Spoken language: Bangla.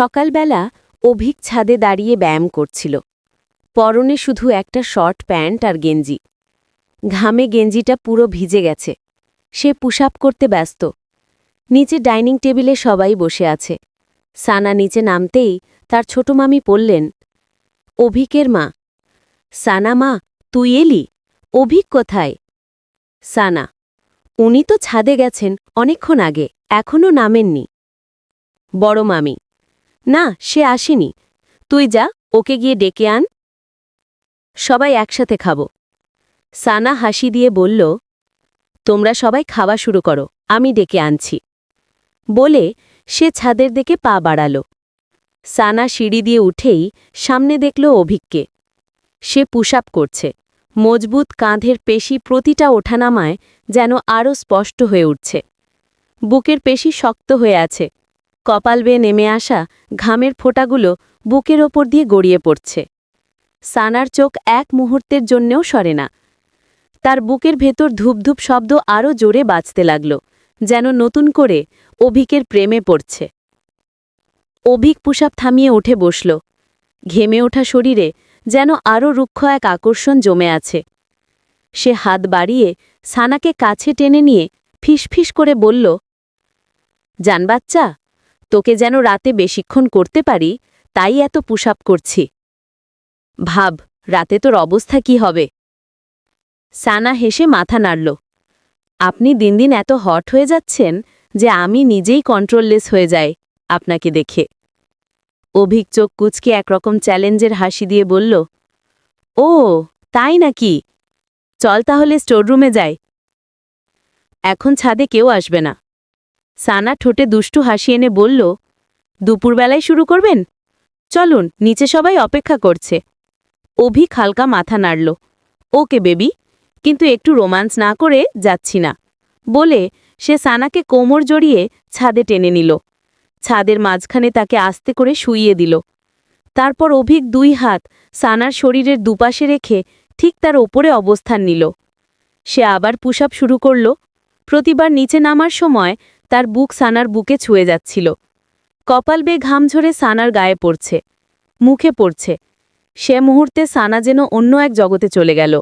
সকালবেলা অভিক ছাদে দাঁড়িয়ে ব্যায়াম করছিল। পরনে শুধু একটা শর্ট প্যান্ট আর গেঞ্জি। ঘামে গেঞ্জিটা পুরো ভিজে গেছে। সে পুশ আপ করতে ব্যস্ত। নিচে ডাইনিং টেবিলে সবাই বসে আছে। সানা নিচে নামতেই তার ছোট মামি পড়লেন অভিকের মা। সানা মা, তুই এলি? অভিক কোথায়? সানা, উনি তো ছাদে গেছেন অনেকক্ষণ আগে এখনও নামেননি। বড় মামি না, সে আসেনি। তুই যা, ওকে গিয়ে ডেকে আন। সবাই একসাথে খাব। সানা হাসি দিয়ে বলল, তোমরা সবাই খাওয়া শুরু করো, আমি ডেকে আনছি। বলে সে ছাদের দিকে পা বাড়াল। সানা সিঁড়ি দিয়ে উঠেই সামনে দেখল অভিককে। সে পুশ করছে। মজবুত কাঁধের পেশি প্রতিটা ওঠানামায় যেন আরও স্পষ্ট হয়ে উঠছে। বুকের পেশি শক্ত হয়ে আছে। কপাল বেয়ে নেমে আসা ঘামের ফোঁটাগুলো বুকের ওপর দিয়ে গড়িয়ে পড়ছে। সানার চোখ এক মুহূর্তের জন্যেও সরে না। তার বুকের ভেতর ধূপধূপ শব্দ আরও জোরে বাজতে লাগল, যেন নতুন করে অভিকের প্রেমে পড়ছে। অভিক পুষাপ থামিয়ে উঠে বসল। ঘেমে ওঠা শরীরে যেন আরও রুক্ষ এক আকর্ষণ জমে আছে। সে হাত বাড়িয়ে সানাকে কাছে টেনে নিয়ে ফিসফিস করে বলল, জান বাচ্চা তোকে যেন রাতে বেশিক্ষণ করতে পারি, তাই এত পুষাপ করছি। ভাব, রাতে তোর অবস্থা কি হবে? সানা হেসে মাথা নাড়ল। আপনি দিন দিন এত হট হয়ে যাচ্ছেন যে আমি নিজেই কন্ট্রোললেস হয়ে যাই আপনাকে দেখে। অভিক চোখ কুচকে একরকম চ্যালেঞ্জের হাসি দিয়ে বলল, ও, তাই নাকি? চল তাহলে স্টোররুমে যাই। এখন ছাদে কেউ আসবে না। সানা ঠোঁটে দুষ্টু হাসি এনে বলল, দুপুরবেলায় শুরু করবেন? চলুন, নিচে সবাই অপেক্ষা করছে। অভিক হালকা মাথা নাড়ল, ওকে বেবি, কিন্তু একটু রোমান্স না করে যাচ্ছি না। বলে সে সানাকে কোমর জড়িয়ে ছাদে টেনে নিল। ছাদের মাঝখানে তাকে আস্তে করে শুইয়ে দিল। তারপর অভিক দুই হাত সানার শরীরের দুপাশে রেখে ঠিক তার ওপরে অবস্থান নিল। সে আবার পুশআপ শুরু করল। প্রতিবার নিচে নামার সময় তার বুক সানার বুকে ছুঁয়ে যাচ্ছিল। কপাল বেয়ে ঘাম ঝরে সানার গায়ে পড়ছে, মুখে পড়ছে। সে মুহূর্তে সানা যেন অন্য এক জগতে চলে গেল।